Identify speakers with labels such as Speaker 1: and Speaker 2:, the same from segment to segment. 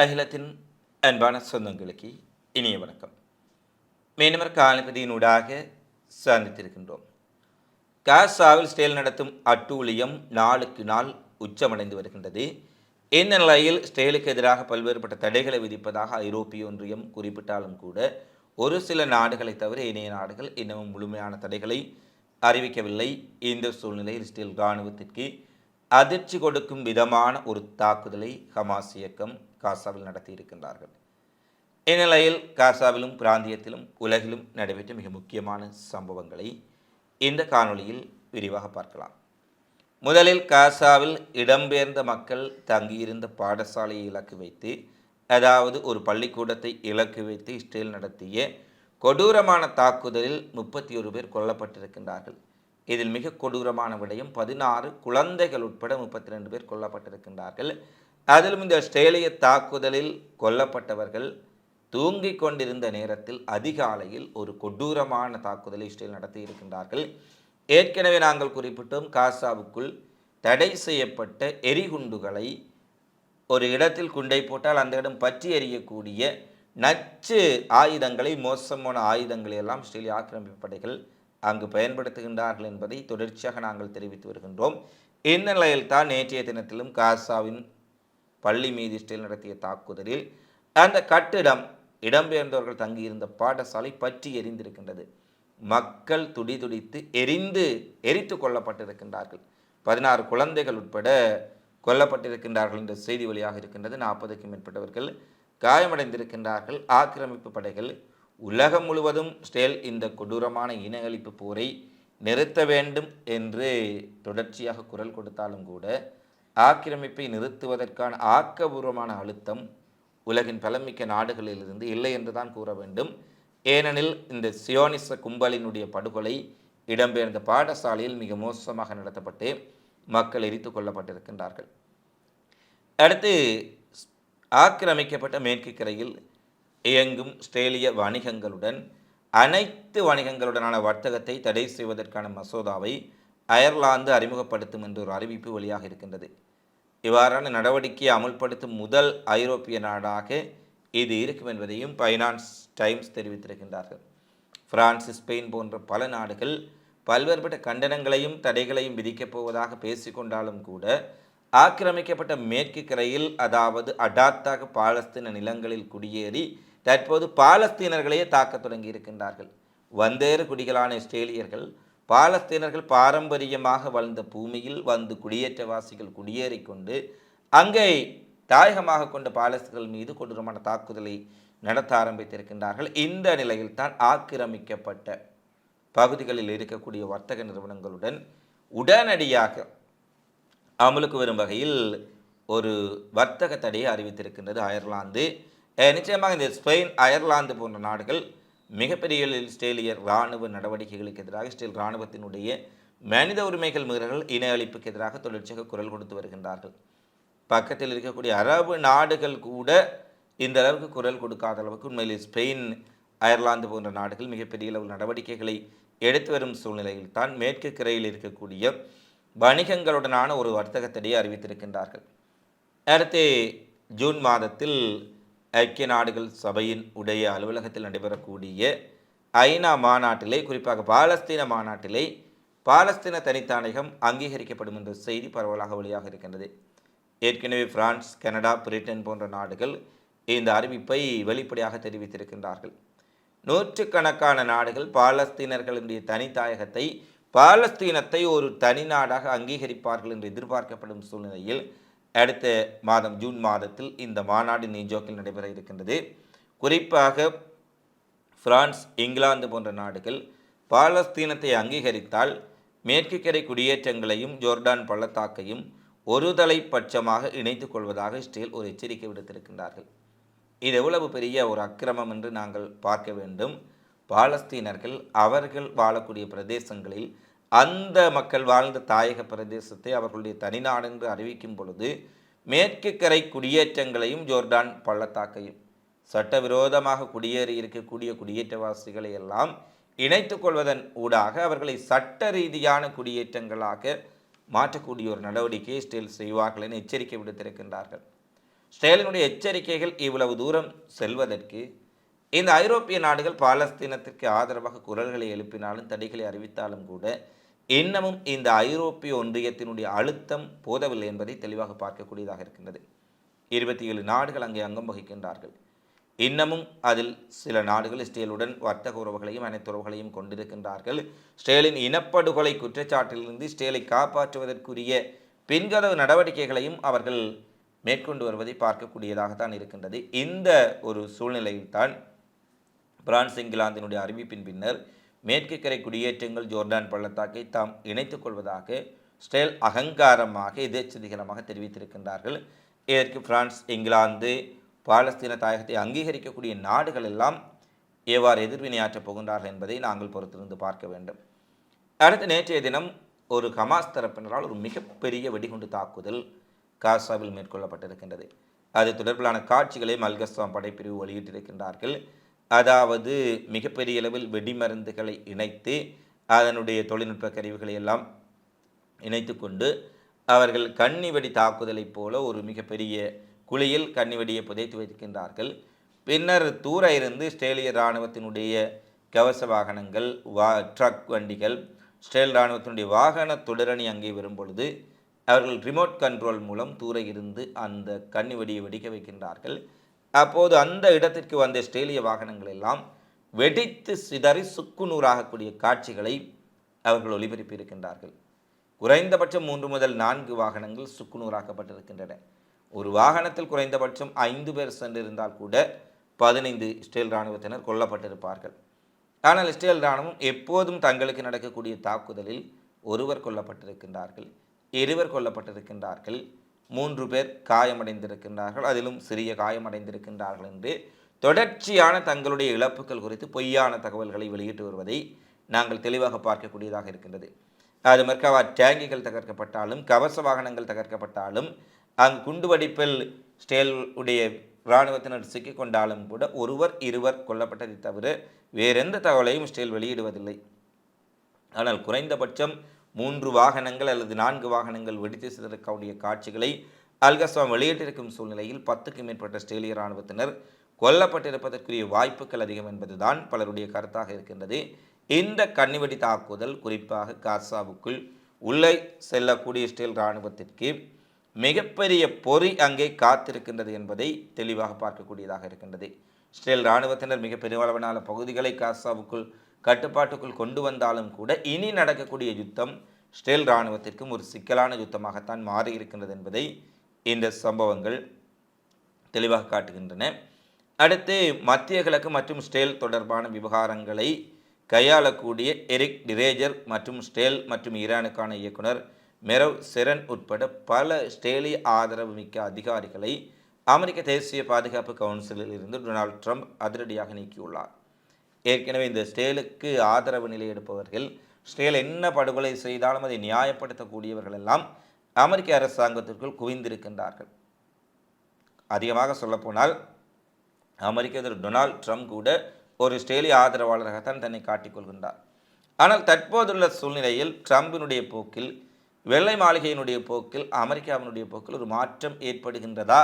Speaker 1: அகிலத்தின் அன்பான சொந்தங்களுக்கு இனிய வணக்கம். மீனவர் காலப்பதியினூடாக சந்தித்திருக்கின்றோம். காசாவில் ஸ்டேல் நடத்தும் அட்டூழியம் நாளுக்கு நாள் உச்சமடைந்து வருகின்றது. இந்த நிலையில் ஸ்டேலுக்கு எதிராக பல்வேறுபட்ட தடைகளை விதிப்பதாக ஐரோப்பிய ஒன்றியம் குறிப்பிட்டாலும் கூட ஒரு சில நாடுகளை தவிர இணைய நாடுகள் இன்னமும் முழுமையான தடைகளை அறிவிக்கவில்லை. இந்த சூழ்நிலையில் ஸ்டேல் இராணுவத்திற்கு அதிர்ச்சி கொடுக்கும் விதமான ஒரு தாக்குதலை ஹமாஸ் இயக்கம் காசாவில் நடத்தியிருக்கின்றார்கள். இந்நிலையில் காசாவிலும் பிராந்தியத்திலும் உலகிலும் நடைபெற்ற மிக முக்கியமான சம்பவங்களை இந்த காணொளியில் விரிவாக பார்க்கலாம். முதலில் காசாவில் இடம்பெயர்ந்த மக்கள் தங்கியிருந்த பாடசாலையை இலக்கு வைத்து அதாவது ஒரு பள்ளிக்கூடத்தை இலக்கு வைத்து இஸ்ரேல் நடத்திய கொடூரமான தாக்குதலில் முப்பத்தி ஒரு பேர் கொல்லப்பட்டிருக்கின்றார்கள். இதில் மிக கொடூரமான விடயம் பதினாறு குழந்தைகள் உட்பட முப்பத்தி ரெண்டு பேர் கொல்லப்பட்டிருக்கின்றார்கள். அதிலும் இந்த ஆஸ்திரேலிய தாக்குதலில் கொல்லப்பட்டவர்கள் தூங்கிக் கொண்டிருந்த நேரத்தில் அதிகாலையில் ஒரு கொடூரமான தாக்குதலை இஸ்ரேல் நடத்தி இருக்கின்றார்கள் ஏற்கனவே நாங்கள் குறிப்பிட்டோம் காசாவுக்குள் தடை செய்யப்பட்ட எரிகுண்டுகளை ஒரு இடத்தில் குண்டை போட்டால் அந்த இடம் பற்றி எறியக்கூடிய நச்சு ஆயுதங்களை மோசமான ஆயுதங்களை எல்லாம் இஸ்ரேலிய ஆக்கிரமிப்பு படைகள் அங்கு பயன்படுத்துகின்றார்கள் என்பதை தொடர்ச்சியாக நாங்கள் தெரிவித்து வருகின்றோம். இந்த நிலையில்தான் நேற்றைய தினத்திலும் காசாவின் பள்ளி மீது இஸ்ரேல் நடத்திய தாக்குதலில் அந்த கட்டிடம் இடம்பெயர்ந்தவர்கள் தங்கியிருந்த பாடசாலை பற்றி எரிந்திருக்கின்றது. மக்கள் துடிதுடித்து எரிந்து எரித்து கொல்லப்பட்டிருக்கின்றார்கள். பதினாறு குழந்தைகள் உட்பட கொல்லப்பட்டிருக்கின்றார்கள் என்ற செய்தி வழியாக இருக்கின்றது. நாற்பதுக்கும் மேற்பட்டவர்கள் காயமடைந்திருக்கின்றார்கள். ஆக்கிரமிப்பு படைகள் உலகம் முழுவதும் ஸ்டேல் இந்த கொடூரமான இன அழிப்பு போரை நிறுத்த வேண்டும் என்று தொடர்ச்சியாக குரல் கொடுத்தாலும் கூட ஆக்கிரமிப்பை நிறுத்துவதற்கான ஆக்கபூர்வமான அழுத்தம் உலகின் பலமிக்க நாடுகளிலிருந்து இல்லை என்று தான் கூற வேண்டும். ஏனெனில் இந்த சியோனிச கும்பலினுடைய படுகொலை இடம்பெயர்ந்த பாடசாலையில் மிக மோசமாக நடத்தப்பட்டு மக்கள் எரித்து கொல்லப்பட்டிருக்கின்றார்கள். அடுத்து ஆக்கிரமிக்கப்பட்ட மேற்கு கரையில் இயங்கும் ஸ்திரேலிய வணிகங்களுடன் அனைத்து வணிகங்களுடனான வர்த்தகத்தை தடை செய்வதற்கான மசோதாவை அயர்லாந்து அறிமுகப்படுத்தும் என்ற ஒரு அறிவிப்பு வெளியாக இருக்கின்றது. இவ்வாறான நடவடிக்கையை அமுல்படுத்தும் முதல் ஐரோப்பிய நாடாக இது இருக்கும் என்பதையும் பைனான்ஸ் டைம்ஸ் தெரிவித்திருக்கின்றார்கள். பிரான்ஸ் ஸ்பெயின் போன்ற பல நாடுகள் பல்வேறுபட்ட கண்டனங்களையும் தடைகளையும் விதிக்கப் போவதாக பேசிக்கொண்டாலும் கூட ஆக்கிரமிக்கப்பட்ட மேற்கு கரையில் அதாவது அடாத்தாக பாலஸ்தீன நிலங்களில் குடியேறி தற்போது பாலஸ்தீனர்களையே தாக்கத் தொடங்கி இருக்கின்றார்கள். வந்தேறு குடிகளான இஸ்ரேலியர்கள் பாலஸ்தீனர்கள் பாரம்பரியமாக வாழ்ந்த பூமியில் வந்து குடியேற்றவாசிகள் குடியேறிக்கொண்டு அங்கே தாயகமாக கொண்ட பாலஸ்தீனர்கள் மீது கொடூரமான தாக்குதலை நடத்த ஆரம்பித்திருக்கின்றார்கள். இந்த நிலையில்தான் ஆக்கிரமிக்கப்பட்ட பகுதிகளில் இருக்கக்கூடிய வர்த்தக நிறுவனங்களுடன் உடனடியாக அமலுக்கு வரும் வகையில் ஒரு வர்த்தக தடையை அறிவித்திருக்கின்றது. அயர்லாந்து நிச்சயமாக இந்த ஸ்பெயின் அயர்லாந்து போன்ற நாடுகள் மிகப்பெரிய இஸ்ரேலியர் இராணுவ நடவடிக்கைகளுக்கு எதிராக இஸ்ரேல் இராணுவத்தினுடைய மனித உரிமைகள் மீறல்கள் இன அழிப்புக்கு எதிராக தொடர்ச்சியாக குரல் கொடுத்து வருகின்றார்கள். பக்கத்தில் இருக்கக்கூடிய அரபு நாடுகள் கூட இந்த அளவுக்கு குரல் கொடுக்காத அளவுக்கு உண்மையில் ஸ்பெயின் அயர்லாந்து போன்ற நாடுகள் மிகப்பெரிய அளவு நடவடிக்கைகளை எடுத்து வரும் சூழ்நிலையில் தான் மேற்கு கரையில் இருக்கக்கூடிய வணிகங்களுடனான ஒரு வர்த்தகத்தடையே அறிவித்திருக்கின்றார்கள். அடுத்து ஜூன் மாதத்தில் ஐக்கிய நாடுகள் சபையின் உடைய அலுவலகத்தில் நடைபெறக்கூடிய ஐநா மாநாட்டிலே குறிப்பாக பாலஸ்தீன மாநாட்டிலே பாலஸ்தீன தனித்தானகம் அங்கீகரிக்கப்படும் என்ற செய்தி பரவலாக வெளியாக இருக்கின்றது. ஏற்கனவே பிரான்ஸ் கனடா பிரிட்டன் போன்ற நாடுகள் இந்த அறிவிப்பை வெளிப்படையாக தெரிவித்திருக்கின்றார்கள். நூற்றுக்கணக்கான நாடுகள் பாலஸ்தீனர்களுடைய தனித்தாயகத்தை பாலஸ்தீனத்தை ஒரு தனி நாடாக அங்கீகரிப்பார்கள் என்று எதிர்பார்க்கப்படும் சூழ்நிலையில் அடுத்த மாதம் ஜூன் மாதத்தில் இந்த மாநாடு நியூஜோக்கில் நடைபெற இருக்கின்றது. குறிப்பாக பிரான்ஸ் இங்கிலாந்து போன்ற நாடுகள் பாலஸ்தீனத்தை அங்கீகரித்தால் மேற்கு கரை குடியேற்றங்களையும் ஜோர்டான் பள்ளத்தாக்கையும் ஒருதலை பட்சமாக இணைத்துக் கொள்வதாக இஸ்ரேல் ஒரு எச்சரிக்கை விடுத்திருக்கின்றார்கள். இது எவ்வளவு பெரிய ஒரு அக்கிரமம் என்று நாங்கள் பார்க்க வேண்டும். பாலஸ்தீனர்கள் அவர்கள் வாழக்கூடிய பிரதேசங்களில் அந்த மக்கள் வாழ்ந்த தாயக பிரதேசத்தை அவர்களுடைய தனிநாடு என்று அறிவிக்கும் பொழுது மேற்கு கரை குடியேற்றங்களையும் ஜோர்டான் பள்ளத்தாக்கையும் சட்டவிரோதமாக குடியேறி இருக்கக்கூடிய குடியேற்றவாசிகளை எல்லாம் இணைத்து கொள்வதன் ஊடாக அவர்களை சட்ட ரீதியான குடியேற்றங்களாக மாற்றக்கூடிய ஒரு நடவடிக்கையை இஸ்ரேல் செய்வார்கள் என எச்சரிக்கை விடுத்திருக்கின்றார்கள். ஸ்டேலினுடைய எச்சரிக்கைகள் இவ்வளவு தூரம் செல்வதற்கு இந்த ஐரோப்பிய நாடுகள் பாலஸ்தீனத்திற்கு ஆதரவாக குரல்களை எழுப்பினாலும் தடைகளை அறிவித்தாலும் கூட இன்னமும் இந்த ஐரோப்பிய ஒன்றியத்தினுடைய அழுத்தம் போதவில்லை என்பதை தெளிவாக பார்க்கக்கூடியதாக இருக்கின்றது. இருபத்தி ஏழு நாடுகள் அங்கே அங்கம் வகிக்கின்றார்கள். இன்னமும் அதில் சில நாடுகள் இஸ்ரேலுடன் வர்த்தக உறவுகளையும் அனைத்து உறவுகளையும் கொண்டிருக்கின்றார்கள். இஸ்ரேலின் இனப்படுகொலை குற்றச்சாட்டிலிருந்து இஸ்ரேலை காப்பாற்றுவதற்குரிய பின்கதவு நடவடிக்கைகளையும் அவர்கள் மேற்கொண்டு வருவதை பார்க்கக்கூடியதாகத்தான் இருக்கின்றது. இந்த ஒரு சூழ்நிலையில்தான் பிரான்ஸ் இங்கிலாந்தினுடைய அறிவிப்பின் பின்னர் மேற்கு கரை குடியேற்றங்கள் ஜோர்டான் பள்ளத்தாக்கை தாம் இணைத்துக் கொள்வதாக ஸ்டேல் அகங்காரமாக எதேச்சதிகரமாக தெரிவித்திருக்கின்றார்கள். இதற்கு பிரான்ஸ் இங்கிலாந்து பாலஸ்தீன தாயகத்தை அங்கீகரிக்கக்கூடிய நாடுகள் எல்லாம் எவ்வாறு எதிர்வினையாற்றப் போகின்றார்கள் என்பதை நாங்கள் பொறுத்திருந்து பார்க்க வேண்டும். அடுத்து நேற்றைய தினம் ஒரு ஹமாஸ் தரப்பினரால் ஒரு மிகப்பெரிய வெடிகுண்டு தாக்குதல் காசாவில் மேற்கொள்ளப்பட்டிருக்கின்றது. அது தொடர்பிலான காட்சிகளை மல்கஸ்தாம் படைப்பிரிவு வெளியிட்டிருக்கின்றார்கள். அதாவது மிகப்பெரிய அளவில் வெடிமருந்துகளை இணைத்து அதனுடைய தொழில்நுட்ப கருவிகளை எல்லாம் இணைத்து கொண்டு அவர்கள் கன்னி வெடி தாக்குதலைப் போல ஒரு மிகப்பெரிய குழியில் கன்னி வெடியை புதைத்து வைக்கின்றார்கள் பின்னர் தூர இருந்து ஸ்ட்ரேலிய இராணுவத்தினுடைய கவச வாகனங்கள் வா ட்ரக் வண்டிகள் ஸ்ட்ரேல் இராணுவத்தினுடைய வாகன தொடரணி அங்கே வரும் பொழுது அவர்கள் ரிமோட் கண்ட்ரோல் மூலம் தூர இருந்து அந்த கன்னி வெடியை வெடிக்க வைக்கின்றார்கள். அப்போது அந்த இடத்திற்கு வந்த ஸ்ட்ரேலிய வாகனங்கள் எல்லாம் வெடித்து சிதறி சுக்குநூறாகக்கூடிய காட்சிகளை அவர்கள் ஒளிபரப்பியிருக்கின்றார்கள். குறைந்தபட்சம் மூன்று முதல் நான்கு வாகனங்கள் சுக்குநூறாக்கப்பட்டிருக்கின்றன ஒரு வாகனத்தில் குறைந்தபட்சம் ஐந்து பேர் சென்றிருந்தால் கூட பதினைந்து இஸ்ரேல் இராணுவத்தினர் கொல்லப்பட்டிருப்பார்கள். ஆனால் இஸ்ரேல் இராணுவம் எப்போதும் தங்களுக்கு நடக்கக்கூடிய தாக்குதலில் ஒருவர் கொல்லப்பட்டிருக்கின்றார்கள் இருவர் கொல்லப்பட்டிருக்கின்றார்கள். மூன்று பேர் காயமடைந்திருக்கின்றார்கள். அதிலும் சிறிய காயமடைந்திருக்கின்றார்கள் என்று தொடர்ச்சியான தங்களுடைய இழப்புகள் குறித்து பொய்யான தகவல்களை வெளியிட்டு வருவதை நாங்கள் தெளிவாக பார்க்கக்கூடியதாக இருக்கின்றது. அது மர்காவா டேங்கிகள் தகர்க்கப்பட்டாலும் கவச வாகனங்கள் தகர்க்கப்பட்டாலும் அங்கு குண்டுவெடிப்பில் ஸ்டேல் உடைய இராணுவத்தினர் சிக்கிக்கொண்டாலும் கூட ஒருவர் இருவர் கொல்லப்பட்டதை தவிர வேறெந்த தகவலையும் ஸ்டேல் வெளியிடுவதில்லை. ஆனால் குறைந்தபட்சம் மூன்று வாகனங்கள் அல்லது நான்கு வாகனங்கள் வெடித்து சிதறக்கூடிய காட்சிகளை அல்கஸ்வாம் வெளியிட்டிருக்கும் சூழ்நிலையில் பத்துக்கும் மேற்பட்ட ஸ்டேலிய இராணுவத்தினர் கொல்லப்பட்டிருப்பதற்குரிய வாய்ப்புகள் அதிகம் என்பதுதான் பலருடைய கருத்தாக இருக்கின்றது. இந்த கண்ணிவெடி தாக்குதல் குறிப்பாக காசாவுக்குள் உள்ளே செல்லக்கூடிய இஸ்ரேல் இராணுவத்திற்கு மிகப்பெரிய பொறி அங்கே காத்திருக்கின்றது என்பதை தெளிவாக பார்க்கக்கூடியதாக இருக்கின்றது. இஸ்ரேல் இராணுவத்தினர் மிக பெருமளவிலான பகுதிகளை காசாவுக்குள் கட்டுப்பாட்டுக்குள் கொண்டு வந்தாலும் கூட இனி நடக்கக்கூடிய யுத்தம் ஸ்டேல் இராணுவத்திற்கும் ஒரு சிக்கலான யுத்தமாகத்தான் மாறி இருக்கின்றது என்பதை இந்த சம்பவங்கள் தெளிவாக காட்டுகின்றன. அடுத்து மத்திய கிழக்கு மற்றும் ஸ்டேல் தொடர்பான விவகாரங்களை கையாளக்கூடிய எரிக் டிரேஜர் மற்றும் ஸ்டேல் மற்றும் ஈரானுக்கான இயக்குனர் மெரவ் செரன் உட்பட பல ஸ்டேலிய ஆதரவு மிக்க அதிகாரிகளை அமெரிக்க தேசிய பாதுகாப்பு கவுன்சிலில் இருந்து டொனால்ட் ட்ரம்ப் அதிரடியாக நீக்கியுள்ளார். ஏற்கனவே இந்த ஸ்டேலுக்கு ஆதரவு நிலை எடுப்பவர்கள் ஸ்டேல் என்ன படுகொலை செய்தாலும் அதை நியாயப்படுத்தக்கூடியவர்கள் எல்லாம் அமெரிக்க அரசாங்கத்திற்குள் குவிந்திருக்கின்றார்கள். அதிகமாக சொல்லப்போனால் அமெரிக்க அதிபர் டொனால்ட் ட்ரம்ப் கூட ஒரு ஸ்டேலிய ஆதரவாளராகத்தான் தன்னை காட்டிக்கொள்கின்றார் ஆனால் தற்போதுள்ள சூழ்நிலையில் ட்ரம்பினுடைய போக்கில் வெள்ளை மாளிகையினுடைய போக்கில் அமெரிக்காவினுடைய போக்கில் ஒரு மாற்றம் ஏற்படுகின்றதா?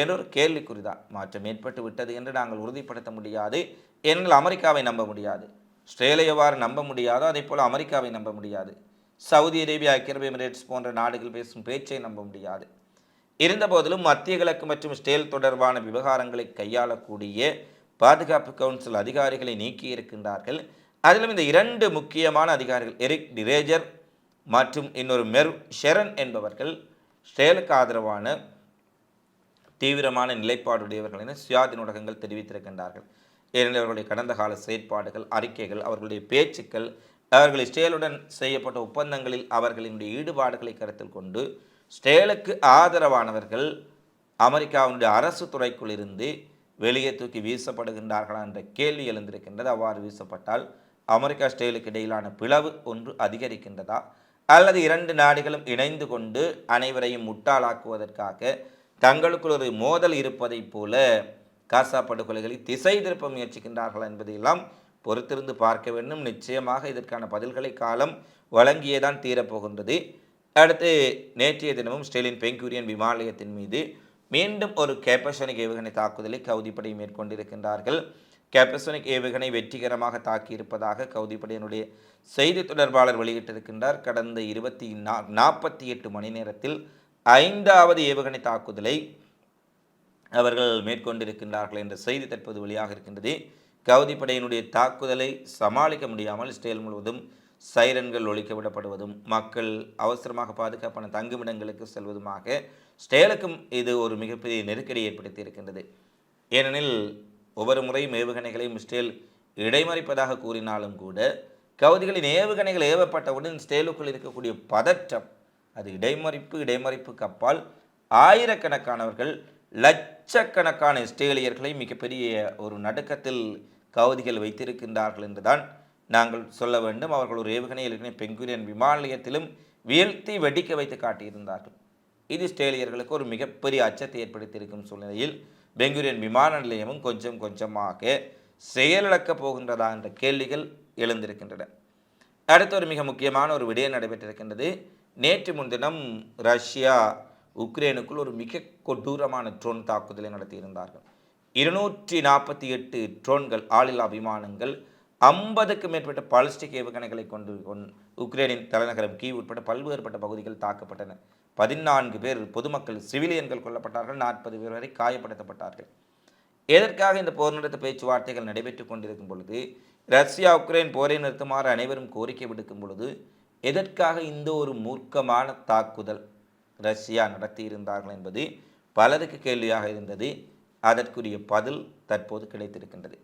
Speaker 1: என்ற ஒரு கேள்விக்குறிதான். மாற்றம் ஏற்பட்டு விட்டது என்று நாங்கள் உறுதிப்படுத்த முடியாது. ஏனெனில் அமெரிக்காவை நம்ப முடியாது. ஸ்ட்ரேலியா நம்ப முடியாதோ அதே போல் அமெரிக்காவை நம்ப முடியாது. சவுதி அரேபியா ஐக்கிய அரபு எமிரேட்ஸ் போன்ற நாடுகள் பேசும் பேச்சை நம்ப முடியாது. இருந்தபோதிலும் மத்திய கிழக்கு மற்றும் ஸ்டேல் தொடர்பான விவகாரங்களை கையாளக்கூடிய பாதுகாப்பு கவுன்சில் அதிகாரிகளை நீக்கி இருக்கின்றார்கள். அதிலும் இந்த இரண்டு முக்கியமான அதிகாரிகள் எரிக் டிரேஜர் மற்றும் இன்னொரு மெர் ஷெரன் என்பவர்கள் ஸ்டேலுக்கு ஆதரவான தீவிரமான நிலைப்பாடுடையவர்கள் என சுயாதீன ஊடகங்கள் தெரிவித்திருக்கின்றார்கள். ஏனெனில் அவர்களுடைய கடந்த கால செயற்பாடுகள் அறிக்கைகள் அவர்களுடைய பேச்சுக்கள் அவர்கள் ஸ்டேலுடன் செய்யப்பட்ட ஒப்பந்தங்களில் அவர்களினுடைய ஈடுபாடுகளை கருத்தில் கொண்டு ஸ்டேலுக்கு ஆதரவானவர்கள் அமெரிக்காவினுடைய அரசு துறைக்குள் இருந்து வெளியே தூக்கி வீசப்படுகின்றார்களா என்ற கேள்வி எழுந்திருக்கின்றது. அவ்வாறு வீசப்பட்டால் அமெரிக்கா ஸ்டேலுக்கு இடையிலான பிளவு ஒன்று அதிகரிக்கின்றதா? அல்லது இரண்டு நாடுகளும் இணைந்து கொண்டு அனைவரையும் முட்டாளாக்குவதற்காக தங்களுக்குள் ஒரு மோதல் இருப்பதைப் போல காசா படுகொலைகளை திசை திருப்ப முயற்சிக்கின்றார்கள் என்பதையெல்லாம் பொறுத்திருந்து பார்க்க வேண்டும். நிச்சயமாக இதற்கான பதில்களை காலம் வழங்கியேதான் தீரப்போகின்றது. அடுத்து நேற்றைய தினமும் ஸ்டெலின் பெங்குரியன் விமானயத்தின் மீது மீண்டும் ஒரு கேப்பசனிக் ஏவுகணை தாக்குதலை கவுதிப்படை மேற்கொண்டிருக்கின்றார்கள். கேப்பசனிக் ஏவுகணை வெற்றிகரமாக தாக்கியிருப்பதாக கவுதிப்படையினுடைய செய்தி தொடர்பாளர் வெளியிட்டிருக்கின்றார். கடந்த இருபத்தி நா நாற்பத்தி எட்டு மணி நேரத்தில் ஐந்தாவது ஏவுகணை தாக்குதலை அவர்கள் மேற்கொண்டிருக்கின்றார்கள் என்ற செய்தி தற்போது வெளியாக இருக்கின்றது. கவுதி படையினுடைய தாக்குதலை சமாளிக்க முடியாமல் இஸ்ரேல் முழுவதும் சைரன்கள் ஒழிக்க விடப்படுவதும் மக்கள் அவசரமாக பாதுகாப்பான தங்குமிடங்களுக்கு செல்வதுமாக ஸ்டேலுக்கும் இது ஒரு மிகப்பெரிய நெருக்கடி ஏற்படுத்தி இருக்கின்றது. ஏனெனில் ஒவ்வொரு முறையும் ஏவுகணைகளையும் இஸ்ரேல் இடைமறிப்பதாக கூறினாலும் கூட கவுதிகளின் ஏவுகணைகள் ஏவப்பட்டவுடன் ஸ்டேலுக்குள் இருக்கக்கூடிய பதற்றம் அது இடைமறிப்பு இடைமறிப்புக்கு அப்பால் ஆயிரக்கணக்கானவர்கள் லட்சக்கணக்கான இஸ்ரேலியர்களை மிகப்பெரிய ஒரு நடுக்கத்தில் கவுதிகள் வைத்திருக்கின்றார்கள் என்றுதான் நாங்கள் சொல்ல வேண்டும். அவர்கள் ஒரு ஏவுகணை ஏற்கனவே பெங்குரியன் விமான நிலையத்திலும் வீழ்த்தி வெடிக்க வைத்து காட்டியிருந்தார்கள். இது இஸ்ரேலியர்களுக்கு ஒரு மிகப்பெரிய அச்சத்தை ஏற்படுத்தியிருக்கும் சூழ்நிலையில் பெங்குரியன் விமான நிலையமும் கொஞ்சம் கொஞ்சமாக செயலிழக்கப் போகின்றதா என்ற கேள்விகள் எழுந்திருக்கின்றன. அடுத்த ஒரு மிக முக்கியமான ஒரு விடயம் நடைபெற்றிருக்கின்றது. நேற்று முன்தினம் ரஷ்யா உக்ரைனுக்குள் ஒரு மிக கொடூரமான ட்ரோன் தாக்குதலை நடத்தியிருந்தார்கள். இருநூற்றி நாற்பத்தி எட்டு ட்ரோன்கள் ஆளில்லா விமானங்கள் ஐம்பதுக்கும் மேற்பட்ட பாலிஸ்டிக் ஏவுகணைகளை கொண்டு உக்ரைனின் தலைநகரம் கீ உட்பட பல்வேறுபட்ட பகுதிகள் தாக்கப்பட்டன. பதினான்கு பேர் பொதுமக்கள் சிவிலியன்கள் கொல்லப்பட்டார்கள் நாற்பது பேர் வரை காயப்படுத்தப்பட்டார்கள். எதற்காக இந்த போர் நிறுத்த பேச்சுவார்த்தைகள் நடைபெற்றுக் கொண்டிருக்கும் பொழுது ரஷ்யா உக்ரைன் போரை நிறுத்துமாறு அனைவரும் கோரிக்கை விடுக்கும் பொழுது எதற்காக இந்த ஒரு மூர்க்கமான தாக்குதல் ரஷ்யா நடத்தியிருந்தார்கள் என்பது பலருக்கு கேள்வியாக இருந்தது. அதற்குரிய பதில் தற்போது கிடைத்திருக்கின்றது.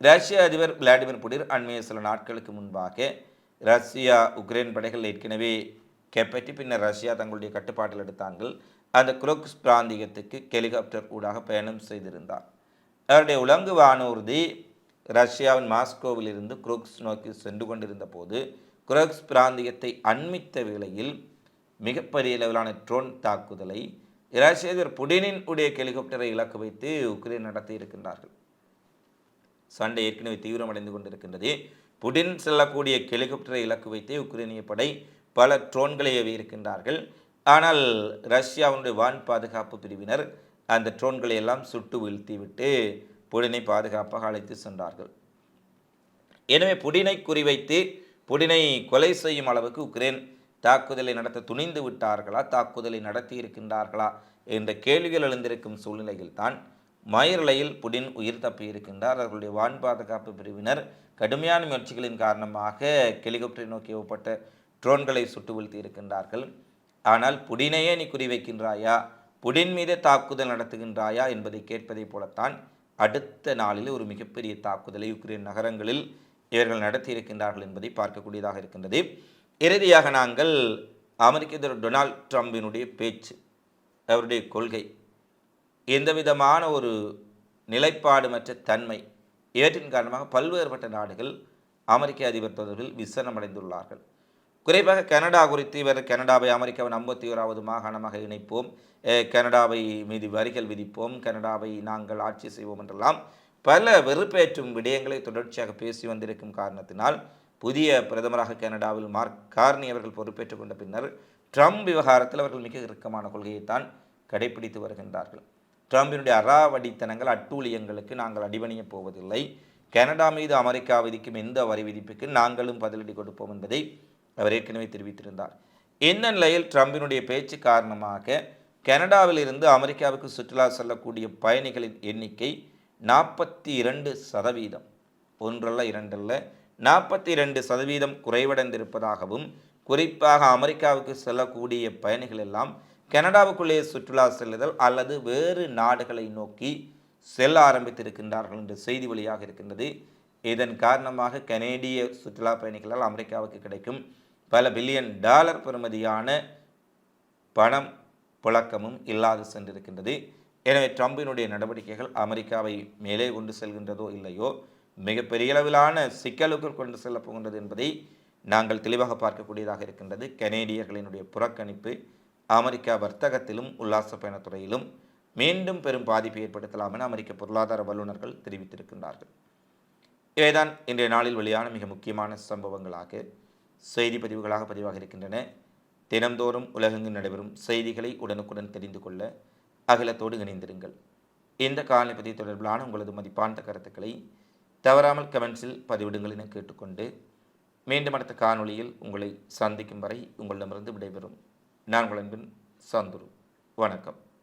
Speaker 1: ரஷ்ய அதிபர் விளாடிமிர் புடின் அண்மைய சில நாட்களுக்கு முன்பாக ரஷ்யா உக்ரைன் படைகள் ஏற்கனவே கெப்பற்றி பின்னர் ரஷ்யா தங்களுடைய கட்டுப்பாட்டில் எடுத்தார்கள். அந்த குரோக்ஸ் பிராந்தியத்துக்கு ஹெலிகாப்டர் ஊடாக பயணம் செய்திருந்தார். அவருடைய உலங்கு வானூர்தி ரஷ்யாவின் மாஸ்கோவில் இருந்து குரோக்ஸ் நோக்கி சென்று கொண்டிருந்த போது குரோக்ஸ் பிராந்தியத்தை அண்மித்த வேளையில் மிகப்பெரிய அளவிலான ட்ரோன் தாக்குதலை ரஷ்ய புடினின் உடைய ஹெலிகாப்டரை இலக்கு வைத்து உக்ரைன் நடத்தி இருக்கின்றார்கள். சண்டை ஏற்கனவே தீவிரமடைந்து கொண்டிருக்கின்றது. புடின் செல்லக்கூடிய ஹெலிகாப்டரை இலக்கு வைத்து உக்ரைனிய படை பல ட்ரோன்களை ஏவியிருக்கின்றார்கள் ஆனால் ரஷ்யாவுடைய வான் பாதுகாப்பு பிரிவினர் அந்த ட்ரோன்களை எல்லாம் சுட்டு வீழ்த்திவிட்டு புடினை பாதுகாப்பாக அழைத்து சென்றார்கள். எனவே புடினை குறிவைத்து புடினை கொலை செய்யும் அளவுக்கு உக்ரைன் தாக்குதலை நடத்த துணிந்து விட்டார்களா? தாக்குதலை நடத்தி இருக்கின்றார்களா என்ற கேள்விகள் எழுந்திருக்கும் சூழ்நிலையில் தான் மயிரலையில் புடின் உயிர் தப்பியிருக்கின்றார். அவர்களுடைய வான் பாதுகாப்பு பிரிவினர் கடுமையான முயற்சிகளின் காரணமாக ஹெலிகாப்டரை நோக்கி ஏவப்பட்ட ட்ரோன்களை சுட்டு வீழ்த்தி இருக்கின்றார்கள் ஆனால் புடினையே நீ குறிவைக்கின்றாயா? புடின் மீது தாக்குதல் நடத்துகின்றாயா? என்பதை கேட்பதைப் போலத்தான் அடுத்த நாளில் ஒரு மிகப்பெரிய தாக்குதலை உக்ரைன் நகரங்களில் இவர்கள் நடத்தியிருக்கின்றார்கள் என்பதை பார்க்கக்கூடியதாக இருக்கின்றது. இறுதியாக நாங்கள் அமெரிக்க டொனால்ட் ட்ரம்பினுடைய பேச்சு அவருடைய கொள்கை எந்த விதமான ஒரு நிலைப்பாடுமற்ற தன்மை இவற்றின் காரணமாக பல்வேறுபட்ட நாடுகள் அமெரிக்க அதிபர் தொடர்பில் விசனமடைந்துள்ளார்கள். குறிப்பாக கனடா குறித்து இவர் கனடாவை அமெரிக்காவின் ஐம்பத்தி ஓராவது மாகாணமாக இணைப்போம் கனடாவை மீது வரிகள் விதிப்போம் கனடாவை நாங்கள் ஆட்சி செய்வோம் என்றெல்லாம் பல வெறுப்பேற்றும் விடயங்களை தொடர்ச்சியாக பேசி வந்திருக்கும் காரணத்தினால் புதிய பிரதமராக கனடாவில் மார்க் கார்னி அவர்கள் பொறுப்பேற்றுக் கொண்ட பின்னர் ட்ரம்ப் விவகாரத்தில் அவர்கள் மிக இறுக்கமான கொள்கையைத்தான் கடைபிடித்து வருகின்றார்கள். ட்ரம்பினுடைய அறாவடித்தனங்கள் அட்டூழியங்களுக்கு நாங்கள் அடிபணியப் போவதில்லை. கனடா மீது அமெரிக்கா விதிக்கும் எந்த வரி விதிப்புக்கு நாங்களும் பதிலடி கொடுப்போம் என்பதை அவர் ஏற்கனவே தெரிவித்திருந்தார். இந்த நிலையில் ட்ரம்பினுடைய பேச்சு காரணமாக கனடாவில் இருந்து அமெரிக்காவுக்கு சுற்றுலா செல்லக்கூடிய பயணிகளின் எண்ணிக்கை நாற்பத்தி இரண்டு சதவீதம். ஒன்றல்ல இரண்டல்ல. நாற்பத்தி இரண்டு சதவீதம் குறைவடைந்திருப்பதாகவும் குறிப்பாக அமெரிக்காவுக்கு செல்லக்கூடிய பயணிகள் எல்லாம் கனடாவுக்குள்ளே சுற்றுலா செல்லுதல் அல்லது வேறு நாடுகளை நோக்கி செல்ல ஆரம்பித்திருக்கின்றார்கள் என்ற செய்தி வழியாக இருக்கின்றது. இதன் காரணமாக கனேடிய சுற்றுலா பயணிகளால் அமெரிக்காவுக்கு கிடைக்கும் பல பில்லியன் டாலர் பெறுமதியான பணம் புழக்கமும் இல்லாது சென்றிருக்கின்றது. எனவே ட்ரம்பினுடைய நடவடிக்கைகள் அமெரிக்காவை மேலே கொண்டு செல்கின்றதோ இல்லையோ மிகப்பெரிய அளவிலான சிக்கலுக்குள் கொண்டு செல்லப் போகின்றது என்பதை நாங்கள் தெளிவாக பார்க்கக்கூடியதாக இருக்கின்றது. கனேடியர்களினுடைய புறக்கணிப்பு அமெரிக்கா வர்த்தகத்திலும் உல்லாச பயணத்துறையிலும் மீண்டும் பெரும் பாதிப்பை ஏற்படுத்தலாம் என அமெரிக்க பொருளாதார வல்லுநர்கள் தெரிவித்திருக்கின்றார்கள். இவைதான் இன்றைய நாளில் வெளியான மிக முக்கியமான சம்பவங்களாக செய்தி பதிவுகளாக பதிவாக இருக்கின்றன. தினந்தோறும் உலகெங்கு நடைபெறும் செய்திகளை உடனுக்குடன் தெரிந்து கொள்ள அகிலத்தோடு இணைந்திருங்கள். இந்த காலநிலை பற்றி தொடர்பிலான உங்களது மதிப்பான கருத்துக்களை தவறாமல் கமெண்ட்ஸில் பதிவிடுங்கள் என கேட்டுக்கொண்டு மீண்டும் அடுத்த காணொளியில் உங்களை சந்திக்கும் வரை உங்களிடமிருந்து விடைபெறும். நான் உங்கள் அன்பின் சந்துரு. வணக்கம்.